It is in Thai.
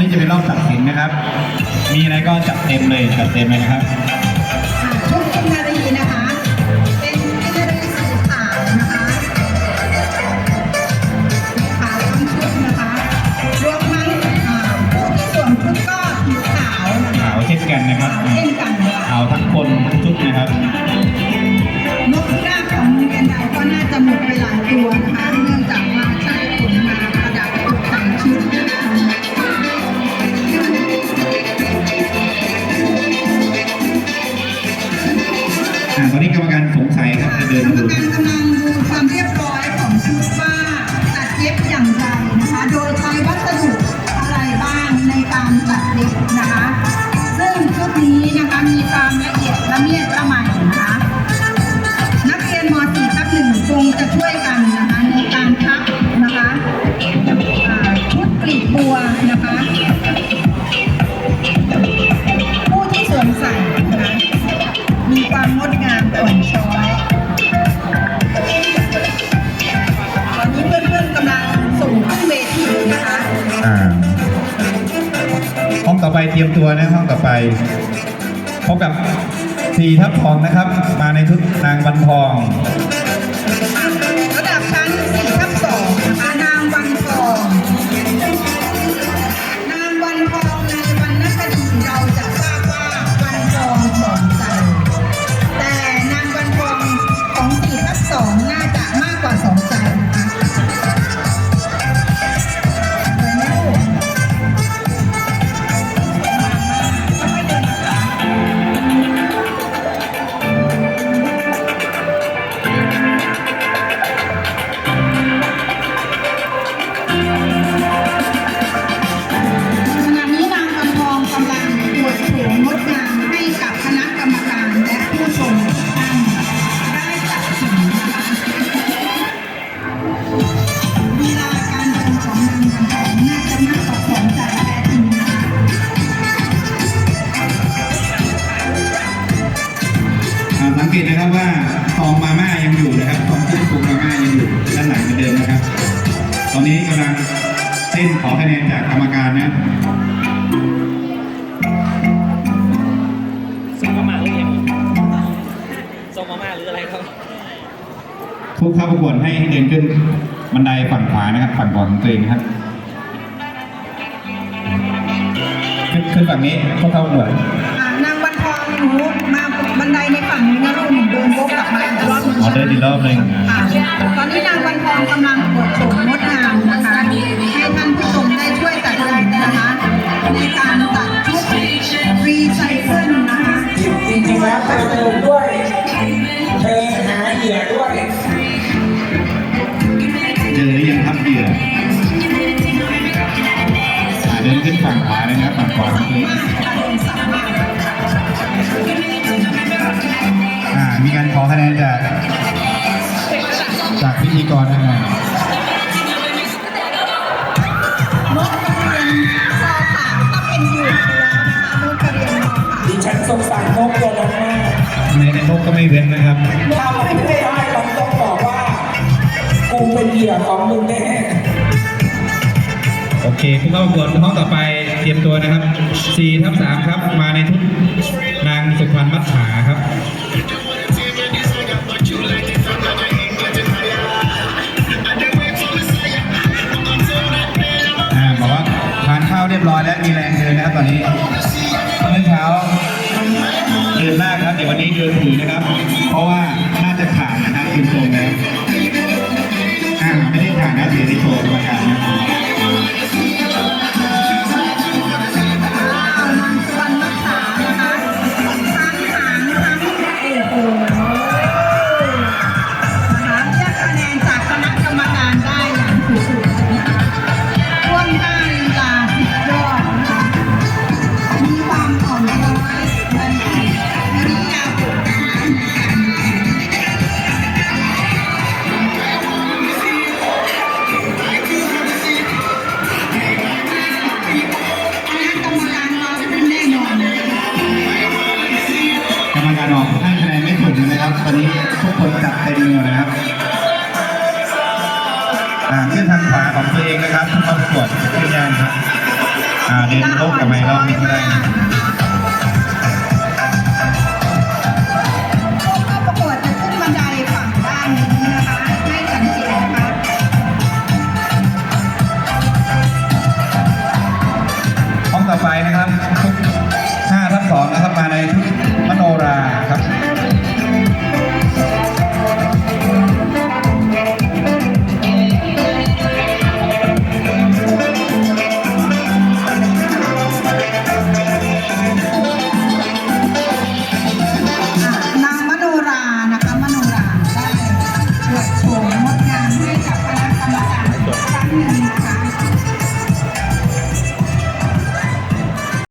นี้จะเป็นรอบตัดสินนะครับ มีอะไรก็จัดเต็มเลยจัดเต็มเลยนะครับอ่าชุดกินนารีนะคะ เป็นกินนารีสีขาวนะคะสีขาวทั้งชุดนะคะรวมทั้งอ่าผู้ที่สวมชุดก็สีขาวนะคะขาวเช่นกันนะครับขาวเช่นกันค่ะ ขาวทั้งคนทั้งชุดนะครับ นกพิราบของโรงเรียนเราก็น่าจะหมดไปหลายตัวนะคะ Deus. ไปเตรียมตัวนะห้องต่อไปพบกับสีทับทองนะครับ มาในชุดนางวันทอง งเกตนะครับว่าทองมาม่ายังอยู่นะครับทองเครื่องปรุงมาม่ายังอยู่ด้านหลังเหมือนเดิมนะครับ ตอนนี้กำลังเต้นขอคะแนนจากกรรมการนะส่งมาม่าหรือยังส่งมาม่าหรืออะไรครับผู้เข้าประกวดให้ให้เดินขึ้นบันไดฝั่งขวานะครับ ฝั่งขวาของตัวเองนะครับขึ้นขึ้นฝั่งนี้ผู้เข้าประกวดอ่านางวันทองหนูมา บันไดในฝั่งนี้นะลูกหนูเดินวกกลับมาอีกรอบหนึ่งอ๋อเดินอีกรอบหนึ่งค่ะตอนนี้นางวันทองกำลังตรวจโฉมงดงามนะคะให้ท่านผู้ชมได้ช่วยตัดสินนะคะในการตัดชุดรีไซเคิลนะคะจริงๆแล้วเธอเดินด้วยเธอหาเหยื่อด้วยเจอหรือยังครับเหยื่ออ่าเดินขึ้นฝั่งขวาเลยนะครับฝั่งขวาข อ่ามีการขอคะแนนจากจากพิธีกรนะฮะนกกระเรียนคอขาวก็เป็นอยู่แล้วนะคะนกกระเรียนคอขาวดิฉันสงสารนกตัวนั้นมากในในนกก็ไม่เว้นนะครับถ้าไม่ได้ต้องต้องบอกว่า กูเป็นเหยื่อของมึงแน่โอเคผู้เข้าประกวดห้องต่อไป เตรียมตัวนะครับ4ทับ3ครับ มาในชุดนางสุพรรณมัจฉาครับบอกว่าทานข้าวเรียบร้อยแล้วมีแรงเดินนะครับตอนนี้เมื่อเช้าเดินมากครับเดี๋ยววันนี้เดินถือนะครับ เพราะว่าน่าจะขาดนะครับคุณโช ทุกคนจัดเต็มอนะครับอ่าขึ้นทางขวาของตัวเองนะครับทุกคนตรวจขึ้นยันครับอ่าเดินโลกกับไม้รอบนี้ก็ได้นะต่อไปนะครับ